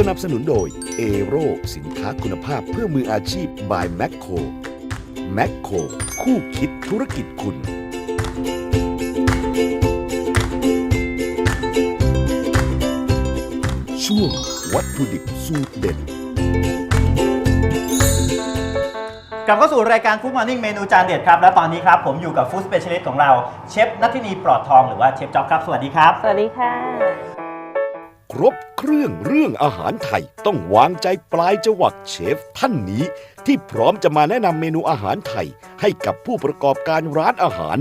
สนับสนุนโดยเอโรสินค้าคุณภาพเพื่อมืออาชีพ by แม c โครแม c โครคู่คิดธุรกิจคุณ ช่วงวัตถุดิบสูตรเด็ด กลับเข้าสู่รายการฟู้ดมอร์นิ่งเมนูจานเด็ดครับ และตอนนี้ครับผมอยู่กับฟู้ดสเปเชียลิสต์ของเราเชฟนัทธินีปลอดทองหรือว่าเชฟจ๊อบครับ สวัสดีครับ สวัสดีค่ะ ครบเครื่องเรื่องอาหารไทย ต้องวางใจปลายจวักเชฟท่านนี้ ที่พร้อมจะมาแนะนำเมนูอาหารไทย ให้กับผู้ประกอบการร้านอาหาร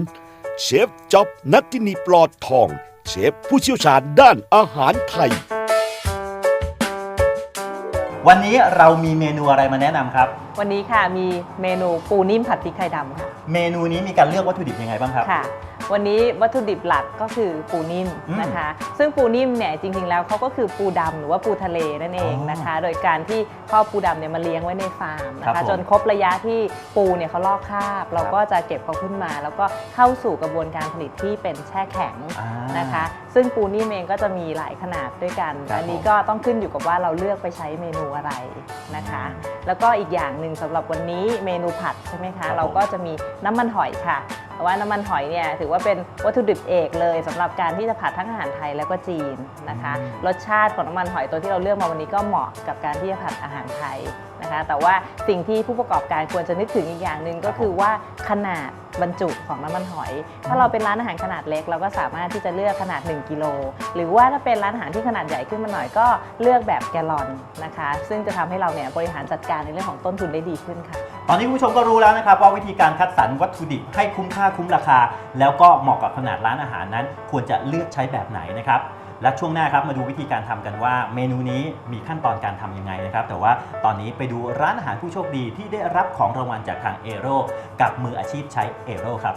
เชฟจ็อบนัททินีปลอดทอง เชฟผู้เชี่ยวชาญด้านอาหารไทย วันนี้เรามีเมนูอะไรมาแนะนำครับ วันนี้ค่ะมีเมนูปูนิ่มผัดพริกไทยดำค่ะ เมนูนี้มีการเลือกวัตถุดิบยังไงบ้างครับ ค่ะ วันนี้วัตถุดิบหลักก็คือปูนิ่มอืมนะคะ ซึ่งปูนิ่มเนี่ยจริงๆแล้วเขาก็คือปูดำหรือว่าปูทะเลนั่นเองนะคะ โดยการที่พ่อปูดำเนี่ยมาเลี้ยงไว้ในฟาร์มนะครัคะบผมจนครบระยะที่ปูเนี่ยเขาลอกคราบ เราก็จะเก็บเขาขึ้นมา แล้วก็เข้าสู่กระบวนการผลิตที่เป็นแช่แข็งอ่านะคะ ซึ่งปูนิ่มเองก็จะมีหลายขนาดด้วยกัน ครับอันนี้ผมก็ต้องขึ้นอยู่กับว่าเราเลือกไปใช้เมนูอะไรนะคะ แล้วก็อีกอย่างหนึ่งสำหรับวันนี้เมนูผัดใช่ไหมครัคะบผม เราก็จะมีน้ำมันหอยค่ะ เพราะว่าน้ำมันหอยเนี่ยถือว่าเป็นวัตถุดิบเอกเลยสำหรับการที่จะผัดทั้งอาหารไทยแล้วก็จีนนะคะ รสชาติของน้ำมันหอยตัวที่เราเลือกมาวันนี้ก็เหมาะกับการที่จะผัดอาหารไทยนะคะ แต่ว่าสิ่งที่ผู้ประกอบการควรจะนึกถึงอีกอย่างหนึ่งก็คือว่าขนาดบรรจุของน้ำมันหอย ถ้าเราเป็นร้านอาหารขนาดเล็ก เราก็สามารถที่จะเลือกขนาด 1กิโลหรือว่าถ้าเป็นร้านอาหารที่ขนาดใหญ่ขึ้นมาหน่อยก็เลือกแบบแกลลอนนะคะ ซึ่งจะทำให้เราเนี่ยบริหารจัดการในเรื่องของต้นทุนได้ดีขึ้นค่ะ ตอนนี้คุณผู้ชมก็รู้แล้วนะครับว่าวิธีการคัดสรรวัตถุดิบให้คุ้มค่าคุ้มราคา แล้วก็เหมาะกับขนาดร้านอาหารนั้น ควรจะเลือกใช้แบบไหนนะครับและช่วงหน้าครับมาดูวิธีการทำกันว่าเมนูนี้มีขั้นตอนการทำยังไงนะครับ แต่ว่าตอนนี้ไปดูร้านอาหารผู้โชคดีที่ได้รับของรางวัลจากทางเอโรกับมืออาชีพใช้เอโรครับ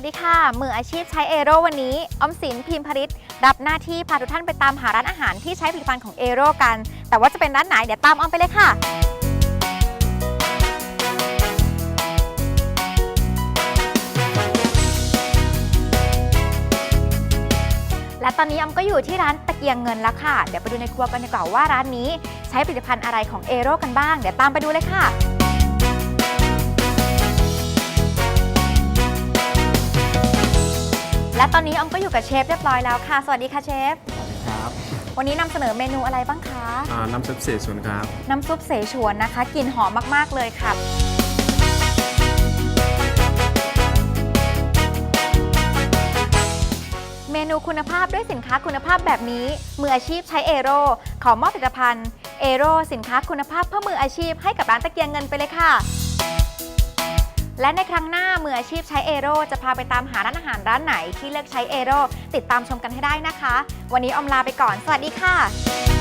วัสดีค่ะ มืออาชีพใช้เอโรวันนี้ออมสินพิมพริตรับหน้าที่พาทุกท่านไปตามหาร้านอาหารที่ใช้ผลิตภัณฑ์ของเอโรกัน แต่ว่าจะเป็นร้านไหนเดี๋ยวตามออมไปเลยค่ะ และตอนนี้ออมก็อยู่ที่ร้านตะเกียงเงินแล้วค่ะ เดี๋ยวไปดูในครัวกันดีกว่าว่าร้านนี้ใช้ผลิตภัณฑ์อะไรของเอโรกันบ้าง เดี๋ยวตามไปดูเลยค่ะ และตอนนี้ออมก็อยู่กับเชฟเรียบร้อยแล้วค่ะ สวัสดีค่ะเชฟครับวันนี้นำเสนอเมนูอะไรบ้างคะ อ่าน้ำซุปเสฉวนครับ น้ำซุปเสฉวนนะคะกลิ่นหอมมาก ๆ เลยค่ะ เมนูคุณภาพด้วยสินค้าคุณภาพแบบนี้ มืออาชีพใช้เอโรขอมอบผลิตภัณฑ์เอโรสินค้าคุณภาพเพื่อมืออาชีพให้กับร้านตะเกียงเงินไปเลยค่ะ และในครั้งหน้ามืออาชีพใช้เอโร่จะพาไปตามหาร้านอาหารร้านไหนที่เลือกใช้เอโร่ติดตามชมกันให้ได้นะคะ วันนี้อมลาไปก่อน สวัสดีค่ะ